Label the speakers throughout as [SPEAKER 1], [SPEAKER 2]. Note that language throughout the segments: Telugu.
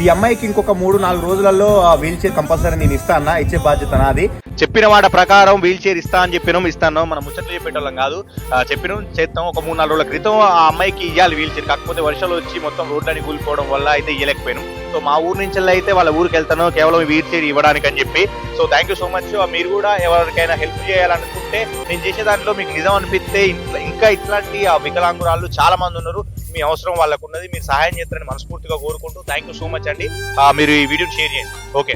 [SPEAKER 1] ఈ అమ్మాయికి ఇంకొక మూడు నాలుగు రోజులలో వీల్ చైర్ కంపల్సరీ నేను ఇస్తా ఇచ్చే బాధ్యత నాది. చెప్పిన మాట ప్రకారం వీల్ చైర్ ఇస్తా అని చెప్పినాం ఇస్తాను మనం ముచ్చట్లు చెప్పేటోళ్ళం కాదు. ఆ, చెప్పినాం చేస్తాం. ఒక మూడు నాలుగు రోజుల క్రితం ఆ అమ్మాయికి ఇవ్వాలి వీల్ చైర్. కాకపోతే వర్షాలు వచ్చి మొత్తం రోడ్లని కూలిపోవడం వల్ల అయితే ఇవ్వలేకపోయినాం సో మా ఊరు నుంచి అయితే వాళ్ళ ఊరికి వెళ్తాను కేవలం వీర్ వీల్ చైర్ ఇవ్వడానికి అని చెప్పి. So thank you so much మీరు కూడా ఎవరికైనా హెల్ప్ చేయాలనుకుంటే నేను చేసే దాంట్లో మీకు నిజం అనిపిస్తే ఇంకా ఇట్లాంటి వికలాంగురాలు వికలాంగురాళ్ళు చాలా మంది ఉన్నారు. మీ అవసరం వాళ్ళకు ఉన్నది మీరు సహాయం చేస్తారని మనస్ఫూర్తిగా కోరుకుంటూ థ్యాంక్ యూ సో మచ్ అండి. మీరు ఈ వీడియోని షేర్ చేయండి. ఓకే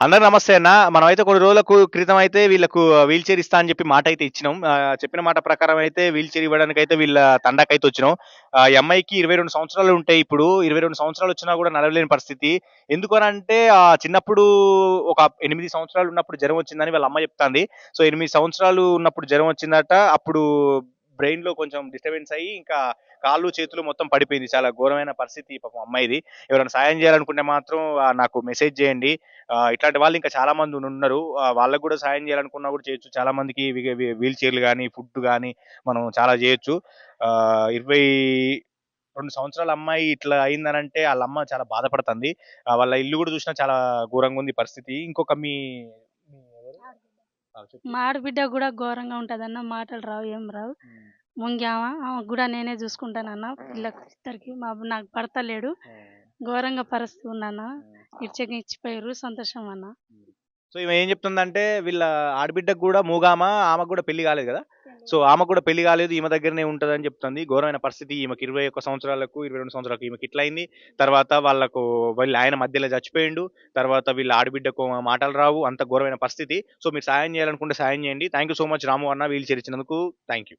[SPEAKER 1] అందరు నమస్తే అన్న. మనం అయితే కొన్ని రోజులకు క్రితం అయితే వీళ్ళకు వీల్ చైర్ ఇస్తా అని చెప్పి మాట అయితే ఇచ్చినాం చెప్పిన మాట ప్రకారం అయితే వీల్ చైర్ ఇవ్వడానికి అయితే వీళ్ళ తండాకైతే వచ్చినాం. ఆ, ఈ అమ్మాయికి ఇరవై రెండు సంవత్సరాలు ఉంటాయి ఇప్పుడు. ఇరవై రెండు సంవత్సరాలు వచ్చినా కూడా నడవలేని పరిస్థితి. ఎందుకనంటే ఆ చిన్నప్పుడు ఒక ఎనిమిది సంవత్సరాలు ఉన్నప్పుడు జ్వరం వచ్చిందని వాళ్ళ అమ్మ చెప్తాంది. సో ఎనిమిది సంవత్సరాలు ఉన్నప్పుడు జ్వరం వచ్చిందట. అప్పుడు బ్రెయిన్లో కొంచెం డిస్టర్బెన్స్ అయ్యి ఇంకా కాళ్ళు చేతులు మొత్తం పడిపోయింది. చాలా ఘోరమైన పరిస్థితి పాపం అమ్మాయిది. ఎవరైనా సాయం చేయాలనుకుంటే మాత్రం నాకు మెసేజ్ చేయండి. ఇట్లాంటి వాళ్ళు ఇంకా చాలా మంది ఉన్నారు. వాళ్ళకు కూడా సాయం చేయాలనుకున్నా కూడా చేయొచ్చు. చాలా మందికి వీల్ చైర్లు కానీ ఫుడ్ కానీ మనం చాలా చేయొచ్చు. ఆ, ఇరవై రెండు సంవత్సరాల అమ్మాయి ఇట్లా అయిందనంటే వాళ్ళ అమ్మ చాలా బాధపడుతుంది. వాళ్ళ ఇల్లు కూడా చూసినా చాలా ఘోరంగా ఉంది పరిస్థితి. ఇంకొక మీ. మా
[SPEAKER 2] ఆడబిడ్డ కూడా ఘోరంగా ఉంటదన్న మాటలు రావు ఏం రావు. ముంగామ ఆమె కూడా నేనే చూసుకుంటానన్న పిల్లకు ఇద్దరికి మా నాకు భర్త లేడు. ఘోరంగా పరిస్థితి ఉందన్న ఇచ్చకి ఇచ్చిపోయారు సంతోషం అన్న.
[SPEAKER 1] సో ఈమె ఏం చెప్తుందంటే వీళ్ళ ఆడబిడ్డకు కూడా మూగామ ఆమెకు కూడా పెళ్ళి కాలేదు కదా? సో ఆమెకు కూడా పెళ్ళి కాలేదు ఈమె దగ్గరనే ఉంటదని చెప్తుంది. ఘోరమైన పరిస్థితి. ఈమెకి ఇరవై ఒక్క సంవత్సరాలకు ఇరవై రెండు సంవత్సరాలకు ఈమెకి ఇట్లా అయింది తర్వాత వాళ్ళకు వీళ్ళ ఆయన మధ్యలో చచ్చిపోయిండు. తర్వాత వీళ్ళ ఆడబిడ్డకు మాటలు రావు. అంత ఘోరమైన పరిస్థితి. సో మీరు సాయం చేయాలనుకుంటే సాయం చేయండి. Thank you so much Ramu అన్న వీళ్ళు చేర్చినందుకు థ్యాంక్ యూ